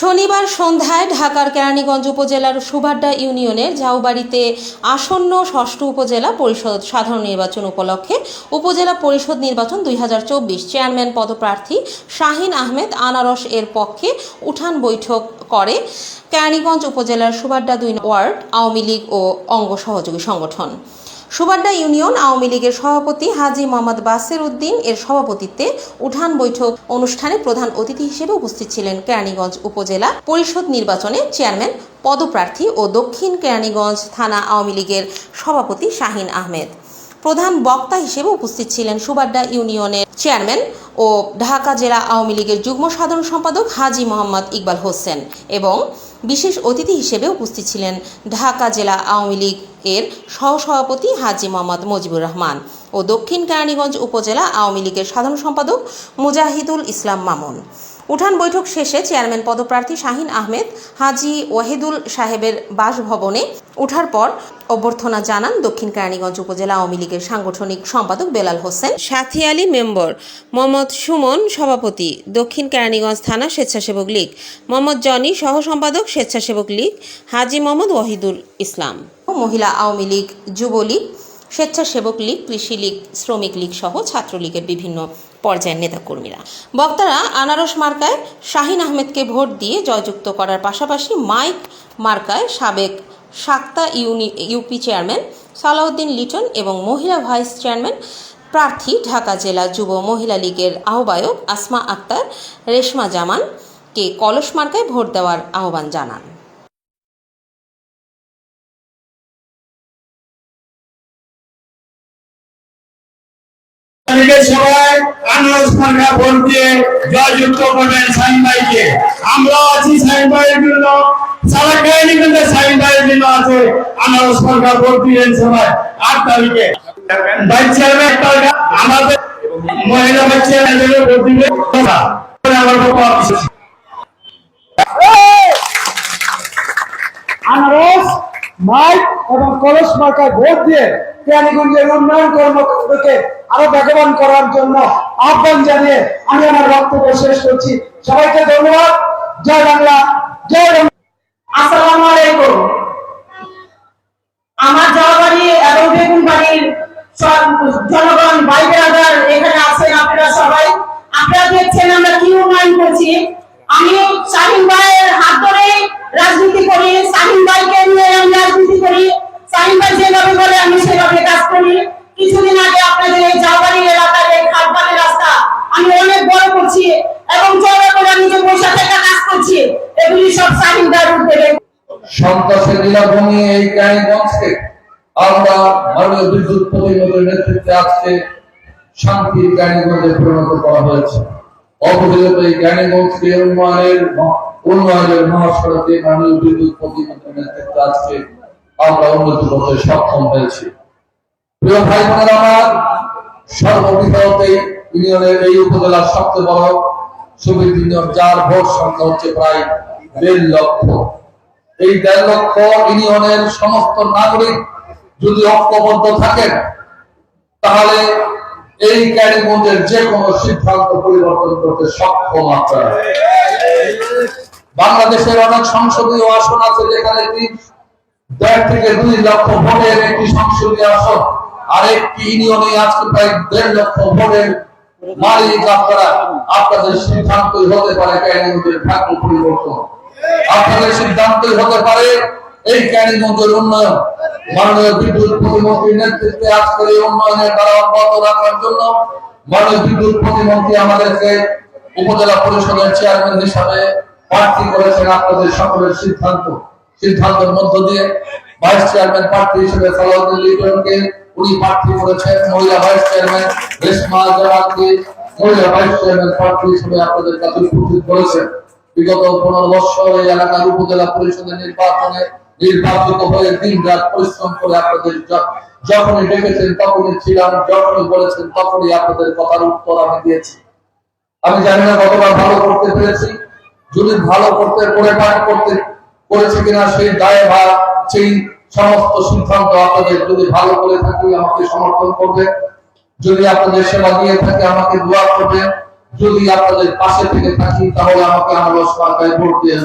শনিবার সন্ধ্যায় ঢাকার কেরানীগঞ্জ উপজেলার সুভাড্ডা ইউনিয়নের ঝাউবাড়িতে আসন্ন ষষ্ঠ উপজেলা পরিষদ সাধারণ নির্বাচন উপলক্ষে উপজেলা পরিষদ নির্বাচন দুই হাজার চব্বিশ চেয়ারম্যান পদপ্রার্থী শাহিন আহমেদ আনারস এর পক্ষে উঠান বৈঠক করে কেরানীগঞ্জ উপজেলার সুভাড্ডা দুই ওয়ার্ড, আওয়ামী লীগ ও অঙ্গ সহযোগী সংগঠন। সুবাড্ডা ইউনিয়ন আওয়ামী লীগের সভাপতি হাজি মোহাম্মদ বাসের উদ্দিন এর সভাপতিত্বে উঠান বৈঠক অনুষ্ঠানে প্রধান অতিথি হিসেবে উপস্থিত ছিলেন কেরানীগঞ্জ উপজেলা পরিষদ নির্বাচনে চেয়ারম্যান, পদপ্রার্থী ও দক্ষিণ কেরানীগঞ্জ থানা আওয়ামী লীগের সভাপতি শাহিন আহমেদ। প্রধান বক্তা হিসেবে উপস্থিত ছিলেন সুবাড্ডা ইউনিয়নের চেয়ারম্যান ও ঢাকা জেলা আওয়ামী লীগের যুগ্ম সাধারণ সম্পাদক হাজি মোহাম্মদ ইকবাল হোসেন এবং বিশেষ অতিথি হিসেবে উপস্থিত ছিলেন ঢাকা জেলা আওয়ামী লীগ এর সহসভাপতি হাজি মোহাম্মদ মজিবুর রহমান। ও দক্ষিণ কেরানীগঞ্জ উপজেলা আওয়ামী লীগের সাধারণ সম্পাদক মুজাহিদুল ইসলাম মামুন। উঠান বৈঠক শেষে চেয়ারম্যান পদপ্রার্থী শাহিন আহমেদ হাজি ওয়াহিদুল সাহেবের বাসভবনে ওঠার পর অভ্যর্থনা জানান দক্ষিণ কেরানীগঞ্জ উপজেলা আওয়ামী লীগের সাংগঠনিক সম্পাদক বেলাল হোসেন। সাথী আলী মেম্বর মোহাম্মদ সুমন সভাপতি দক্ষিণ কেরানীগঞ্জ থানা স্বেচ্ছাসেবক লীগ। মোহাম্মদ জনি সহ সম্পাদক স্বেচ্ছাসেবক লীগ হাজি মোহাম্মদ ওয়াহিদুল ইসলাম। মহিলা আওয়ামী লীগ যুবলীগ স্বেচ্ছাসেবক লীগ, কৃষি লীগ, শ্রমিক লীগ সহ ছাত্রলীগের বিভিন্ন পর্যায়ের নেতাকর্মীরা। বক্তারা আনারস মার্কায় শাহিন আহমেদকে ভোট দিয়ে জয়যুক্ত করার পাশাপাশি মাইক মার্কায় সাবেক সাক্তা ইউনি ইউপি চেয়ারম্যান সালাউদ্দিন লিটন এবং মহিলা ভাইস চেয়ারম্যান প্রার্থী ঢাকা জেলা যুব মহিলা লীগের আহ্বায়ক আসমা আক্তার রেশমা জামানকে কলস মার্কায় ভোট দেওয়ার আহ্বান জানান। লীগের সবাই আনারস ভোট দিয়ে জয়যুক্ত করবেন সাইন ভাইকে। আমরা আছি সাইন ভাইয়ের জন্য। সারা কাহিনী কিন্তু সাইন ভাইয়ের জন্য আছে। আনারস মার্কা ভোট দিলেন আট তারিখে। ভাইস চেয়ারম্যান আমাদের মহিলা ভাইস চেয়ারম্যান ভোট আমার পক্ষ অফিস আনারস মাইক এবং কলস মার্কায় ভোট দিয়ে কেরানীগঞ্জের উন্নয়ন কর্মকাণ্ডকে আরও বেগবান করার জন্য আহ্বান জানিয়ে আমি আমার বক্তব্য শেষ করছি। সবাইকে ধন্যবাদ। জয় বাংলা, জয় আলাইকুম। আমার জলবাড়ি এবং জনগণ ভাই এখানে আপনারা সবাই। আপনারা দেখছেন আমরা কি উন্নয়ন করছি। শাহিন ভাইয়ের হাত ধরে রাজনীতি করি, শাহিন ভাইকে নিয়ে আমি রাজনীতি করি। শাহিন ভাই যেভাবে বলে, আমি সেভাবে কাজ করি। কিছুদিন আগে আপনাদের এই এলাকার এই রাস্তা আমি অনেক বড় করছি এবং করে আমি যে টাকা কাজ করছি, এগুলি সব শাহিন ভাইয়ের উদ্যোগে সন্ত্রাসের লীলাভূমি এই ক্যানিগঞ্জকে আমরা মাননীয় বিদ্যুৎ প্রতিমন্ত্রীর নেতৃত্বে আজকে শান্তির ক্যানিগঞ্জে পরিণত করা হয়েছে। অবহেলিত এই ক্যানিগঞ্জকে উন্নয়নের উন্নয়নের মহাসড়কে বিদ্যুৎ আজকে আমরা উন্নতি করতে সক্ষম হয়েছি। প্রিয় ভাই বোনেরা আমার ইউনিয়নের এই উপজেলার সবচেয়ে বড় যার ভোট সংখ্যা হচ্ছে প্রায় দেড় লক্ষ। এই দেড় লক্ষ ইউনিয়নের সমস্ত নাগরিক যদি ঐক্যবদ্ধ থাকেন, তাহলে এই ক্যারিগঞ্জের যে কোনো সিদ্ধান্ত পরিবর্তন করতে সক্ষম আপনারা। বাংলাদেশের অনেক সংসদীয় আসন আছে যেখানে দেড় থেকে দুই লক্ষ ভোটের একটি সংসদীয় আসন ইউনিয়নে আজকে প্রায় দেড় লক্ষ ভোটের মালিক আপনারা। আপনাদের সিদ্ধান্তই হতে পারে পরিবর্তন। আপনাদের সিদ্ধান্তই হতে পারে এই ক্যারিগঞ্জের উন্নয়ন, মাননীয় বিদ্যুৎ প্রতিমন্ত্রীর নেতৃত্বে আজকের এই উন্নয়নের দ্বারা অব্যাহত রাখার জন্য মাননীয় বিদ্যুৎ প্রতিমন্ত্রী আমাদেরকে উপজেলা পরিষদের চেয়ারম্যান হিসাবে প্রার্থী করেছেন আপনাদের সকলের সিদ্ধান্ত। সিদ্ধান্তের মধ্য দিয়ে ভাইস চেয়ারম্যান প্রার্থী হিসেবে সালাউদ্দিন লিটনকে উনি প্রার্থী করেছেন, মহিলা ভাইস চেয়ারম্যান রেশমা জামানকে মহিলা ভাইস চেয়ারম্যান প্রার্থী হিসেবে আপনাদের কাছে উপস্থিত করেছেন। বিগত পনেরো বছর এই এলাকার উপজেলা পরিষদের নির্বাচনে নির্বাচিত হয়ে দিন রাত পরিশ্রম করে আপনাদের যখনই ডেকেছেন তখনই ছিলাম, যখনই বলেছেন তখনই আপনাদের কথার উত্তর আমি দিয়েছি। আমি জানি না ভালো করতে পেরেছি, যদি ভালো করতে, করে পাঠ করতে করেছে কিনা, সেই দায় সেই সমস্ত সিদ্ধান্ত আপনাদের যদি ভালো করে থাকি, আমাকে সমর্থন করবে। যদি আপনাদের সেবা দিয়ে থাকে, আমাকে দোয়া করবে। যদি আপনাদের পাশে থেকে থাকি, তাহলে আমাকে আনারস মার্কায় ভোট দিয়ে